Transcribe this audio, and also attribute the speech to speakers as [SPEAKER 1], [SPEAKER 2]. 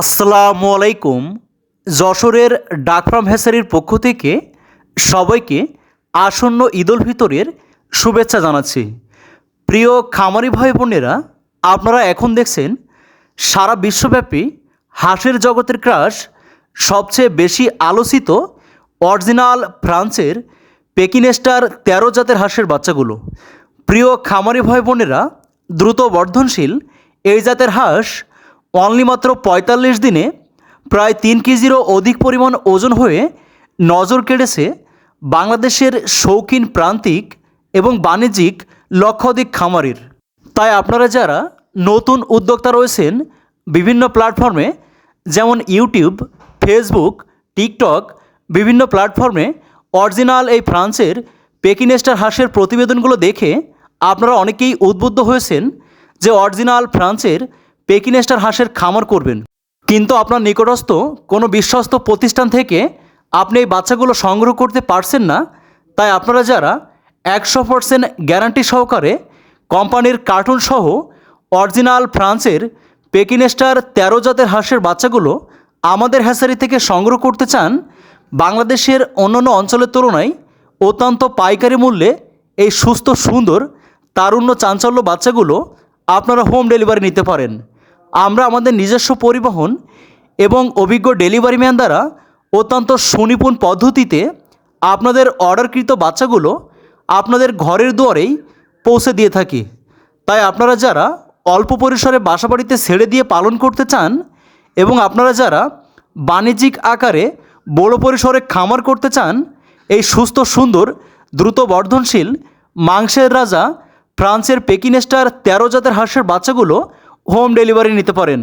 [SPEAKER 1] আসসালামু আলাইকুম। যশোরের ডাকফার্ম হ্যাসারির পক্ষ থেকে সবাইকে আসন্ন ঈদুল ফিতরের শুভেচ্ছা জানাচ্ছি। প্রিয় খামারি ভাই বোনেরা, আপনারা এখন দেখছেন সারা বিশ্বব্যাপী হাঁসের জগতের ক্রাশ সবচেয়ে বেশি আলোচিত অরিজিনাল ফ্রান্সের পেকিনেস্টার তেরো জাতের হাঁসের বাচ্চাগুলো। প্রিয় খামারি ভাই বোনেরা, দ্রুত বর্ধনশীল এই জাতের হাঁস অনলি মাত্র পঁয়তাল্লিশ দিনে প্রায় তিন কেজিরও অধিক পরিমাণ ওজন হয়ে নজর কেড়েছে বাংলাদেশের শৌখিন প্রান্তিক এবং বাণিজ্যিক লক্ষাধিক খামারির। তাই আপনারা যারা নতুন উদ্যোক্তা রয়েছেন বিভিন্ন প্ল্যাটফর্মে, যেমন ইউটিউব, ফেসবুক, টিকটক, বিভিন্ন প্ল্যাটফর্মে অরিজিনাল এই ফ্রান্সের পেকিনেস্টার হাঁসের প্রতিবেদনগুলো দেখে আপনারা অনেকেই উদ্বুদ্ধ হয়েছেন যে অরিজিনাল ফ্রান্সের পেকিনেস্টার হাঁসের খামার করবেন। কিন্তু আপনার নিকটস্থ কোনো বিশ্বস্ত প্রতিষ্ঠান থেকে আপনি এই বাচ্চাগুলো সংগ্রহ করতে পারছেন না, তাই আপনারা যারা একশো পার্সেন্ট গ্যারান্টি সহকারে কোম্পানির কার্টুন সহ অরিজিনাল ফ্রান্সের পেকিনেস্টার তেরো জাতের হাঁসের বাচ্চাগুলো আমাদের হ্যাসারি থেকে সংগ্রহ করতে চান, বাংলাদেশের অন্যান্য অঞ্চলের তুলনায় অত্যন্ত পাইকারি মূল্যে এই সুস্থ, সুন্দর, তারুণ্য, চাঞ্চল্য বাচ্চাগুলো আপনারা হোম ডেলিভারি নিতে পারেন। আমরা আমাদের নিজস্ব পরিবহন এবং অভিজ্ঞ ডেলিভারি ম্যান দ্বারা অত্যন্ত সুনিপুণ পদ্ধতিতে আপনাদের অর্ডারকৃত বাচ্চাগুলো আপনাদের ঘরের দুয়ারেই পৌঁছে দিয়ে থাকি। তাই আপনারা যারা অল্প পরিসরে বাসাবাড়িতে ছেড়ে দিয়ে পালন করতে চান এবং আপনারা যারা বাণিজ্যিক আকারে বড় পরিসরে খামার করতে চান, এই সুস্থ, সুন্দর, দ্রুত বর্ধনশীল মাংসের রাজা ফ্রান্সের পেকিনেস্টার তেরো জাতের হাঁসের বাচ্চাগুলো হোম ডেলিভারি নিতে পারেন।